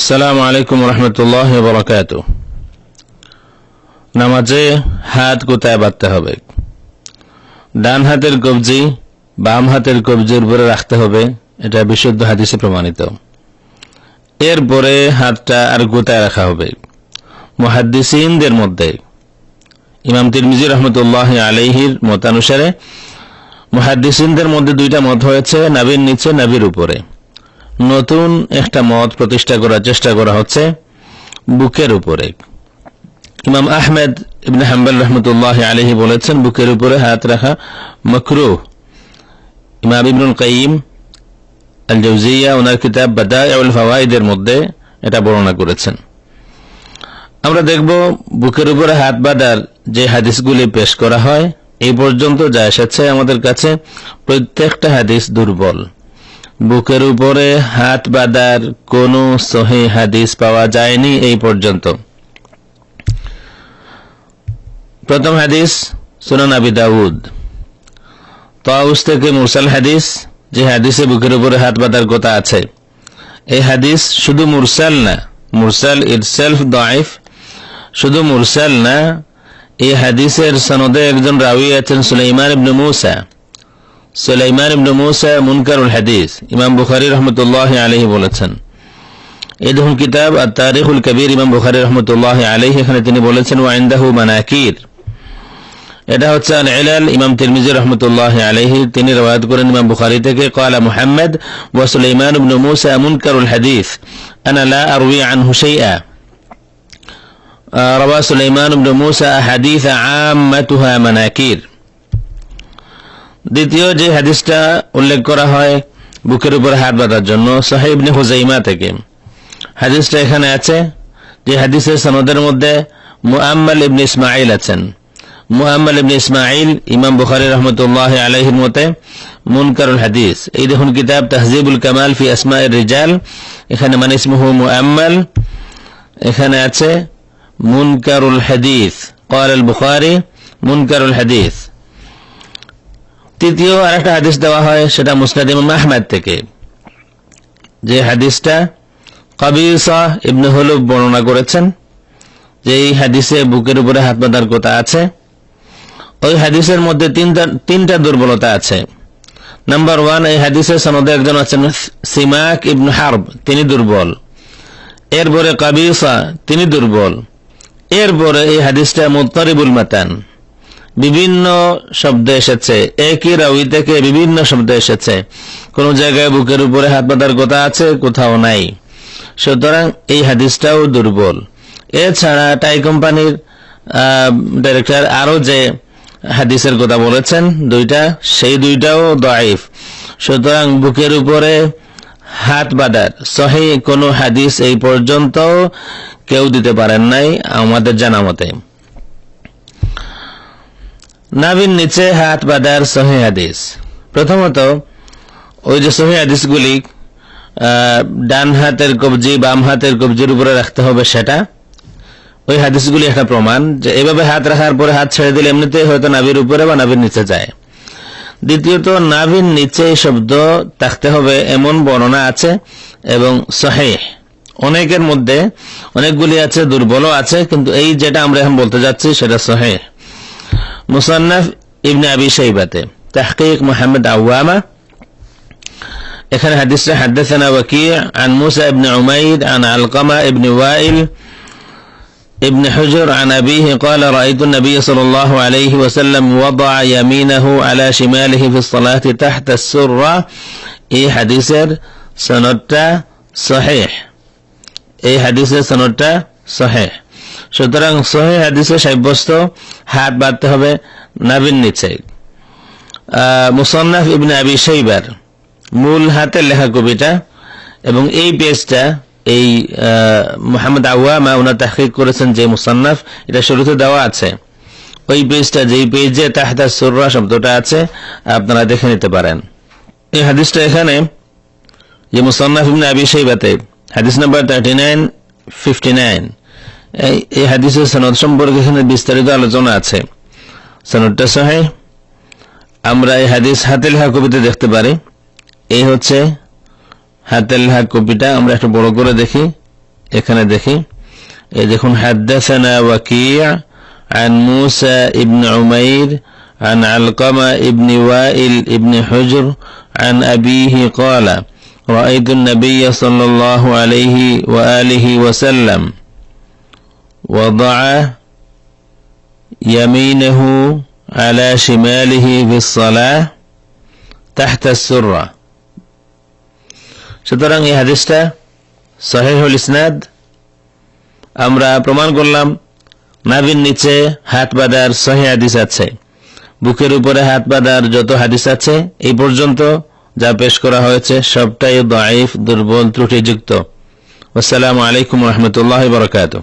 আসসালামু আলাইকুম রহমতুল্লাহ বরকাত নামাজে হাত কোথায় বাঁধতে হবে। ডান হাতের কবজি, বাম হাতের কবজির উপরে রাখতে হবে। এটা বিশুদ্ধ হাদিসে প্রমাণিত। এরপরে হাতটা আর গোতায় রাখা হবে। মহাদ্দিসিনদের মধ্যে ইমাম তিরমিজি রহমতুল্লাহ আলহির মতানুসারে মহাদ্দিসিনদের মধ্যে দুইটা মত হয়েছে নাবির নিচে নাবির উপরে। নতুন একটা মত প্রতিষ্ঠা করার চেষ্টা করা হচ্ছে বুকের উপরে। ইমাম আহমেদ ইবনে হাম্বাল রহমতুল্লাহ আলহি বলেছেন, বুকের উপরে হাত রাখা মকরু ইমাম ইবনুল কাইম আল জৌজিয়া ওনার কিতাব বাদাউল মধ্যে এটা বর্ণনা করেছেন। আমরা দেখব বুকের উপরে হাত বাঁধার যে হাদিসগুলি পেশ করা হয়, এই পর্যন্ত যা এসেছে আমাদের কাছে প্রত্যেকটা হাদিস দুর্বল। বুকের উপরে হাত বাঁধার কোন সহি হাদিস পাওয়া যায়নি এই পর্যন্ত। প্রথম হাদিস সুনান আবি দাউদ। তাউস থেকে মুরসাল হাদিস, যে হাদিসে বুকের উপরে হাত বাঁধার কথা আছে। এই হাদিস শুধু মুরসাল না, মুরসাল সেলফ দাইফ, শুধু মুরসাল না, এই হাদিসের সনদে একজন রাউি আছেন সুলাইমান ইবনে মুসা। সুলাইমান ইবনে মুসা মুনকারুল হাদিস ইমাম বুখারী রহমতুল্লাহ আলহি বলেছেন এই দেখুন কিতাব আর তারিখুল কবির ইমাম বুখারী রহমতুল্লাহ আলহি এখানে তিনি বলেছেন ওয়াইন্দাহু মানাকির এটা হচ্ছে আল ইলাল ইমাম তিরমিজি রহমতুল্লাহ আলহি তিনি রওয়ায়াত করেন ইমাম বুখারী থেকে قال محمد وسليمان بن موسى منكر الحديث انا لا اروي عنه شيئا روى سليمان بن موسى احاديث عامتها مناكير দ্বিতীয় যে হাদিসটা উল্লেখ করা হয় বুকের উপর হাত বাঁধার জন্য সাহেবনে হুজাইমা থেকে হাদিসটা এখানে আছে যে হাদিসের সনদের মধ্যে মুআম্মাল ইবনে ইসমাইল আছেন মুহাম্মদ ইবনে ইসমাইল ইমাম বুখারী রহমতুল্লাহ আলাইহির মতে মুনকারুল হাদিস এই দেখুন কিতাব তাহজিবুল কামাল ফি আসমাইর রিজাল এখানে মানে ইসমুহু মুআম্মাল এখানে আছে মুনকারুল হাদিস قال البخاري منكر الحديث তৃতীয় আরেকটা হাদিস দেওয়া হয়, সেটা মুসনাদ ইমাম আহমদ থেকে। যে হাদিসটা কবিসা ইবনে হলুব বর্ণনা করেছেন, যে এই হাদিসে বুকের উপরে হাত বাঁধার কথা আছে। ওই হাদিসের মধ্যে তিনটা তিনটা দুর্বলতা আছে। নাম্বার ওয়ান এই হাদিসের সনদে একজন আছেন সিমাক ইবন হার্ব, তিনি দুর্বল। এরপরে কাবিসা, তিনি দুর্বল। এরপরে এই হাদিসটা মুতারিবুল মাতান। বিভিন্ন শব্দ এসেছে। একই রাউি থেকে বিভিন্ন শব্দ এসেছে। কোন জায়গায় বুকের উপরে হাত বাঁধার কথা আছে, কোথাও নাই। সুতরাং এই হাদিসটাও দুর্বল। এছাড়া টাই কোম্পানির ডাইরেক্টর আরও যে হাদিসের কথা বলেছেন, দুইটা, সেই দুইটাও দাইফ সুতরাং বুকের উপরে হাত বাঁধার সহি কোনো হাদিস এই পর্যন্ত কেউ দিতে পারেন নাই আমাদের জানা মতে। নাবিন নিচে হাত বাঁধার সহি হাদিস। প্রথমত, ওই যে সহি হাদিসগুলি ডান হাতের কবজি, বাম হাতের কবজির উপরে রাখতে হবে সেটা। ওই হাদিসগুলি একটা প্রমাণ যে এভাবে হাত রাখার পরে হাত ছেড়ে দিলে এমনিতেই হয়তো নাভির উপরে বা নাভির নিচে যায়। দ্বিতীয়ত, নাভির নিচে শব্দ থাকতে হবে এমন বর্ণনা আছে এবং সহে। অনেকের মধ্যে অনেকগুলি আছে, দুর্বলও আছে, কিন্তু এই যেটা আমরা এখন বলতে যাচ্ছি সেটা সহে। মুসান্নাফ ইবনে আবি সাইবাতে তাহকিক মোহাম্মদ আওয়ামা এখানে হাদিসটা হাদ্দাসানা ওয়াকি আন মুসা ইবনে উমাইদ আন আলকামা ইবনে ওয়াইল ابن حجر عن أبيه قال رأيت النبي صلى الله عليه وسلم وضع يمينه على شماله في الصلاة تحت السرة এই হাদিসের সনদটা সহেহ এই হাদিসের সনদটা সহেহ সুতরাং সহে হাদিসে সাব্যস্ত, হাত বাঁধতে হবে নাবিন নিচে। মুসন্নাফ ইবনে আবি শৈবার মূল হাতের লেখা কবিতা এবং এই পেজটা, এই মোহাম্মদ আওয়ামা ওনার তাহকিক করেছেন যে মুসান্নাফ, এটা শুরুতে দেওয়া আছে। ওই পেজটা, যেই পেজে তাহতা সুররা শব্দটা আছে, আপনারা দেখে নিতে পারেন। এই হাদিসটা এখানে, যে মুসান্নাফ ইবনে আবি সাইবাতে হাদিস number thirty nine fifty nine এই হাদিসের সনদ সম্পর্কে এখানে বিস্তারিত আলোচনা আছে সনদটা সহে আমরা এই হাদিস হাতে লেখা কবিতে দেখতে পারি এই হচ্ছে হাতের লেখা কপিটা আমরা একটু বড় করে দেখি এখানে দেখি এই দেখুন حدثنا وكيع عن موسى ابن عمير عن علقمة ابن وائل ابن حجر عن أبيه قال رأيت النبي صلى الله عليه وآله وسلم وضع يمينه على شماله في الصلاة تحت السرة সুতরাং এই হাদিসটা সহিহুল ইসনাদ আমরা প্রমাণ করলাম নাভির নিচে হাত বাঁধার সহি হাদিস আছে বুকের উপরে হাত বাঁধার যত হাদিস আছে এই পর্যন্ত যা পেশ করা হয়েছে সবটাই দাইফ দুর্বল ত্রুটিযুক্ত আসসালামু আলাইকুম রহমতুল্লাহ বরকাত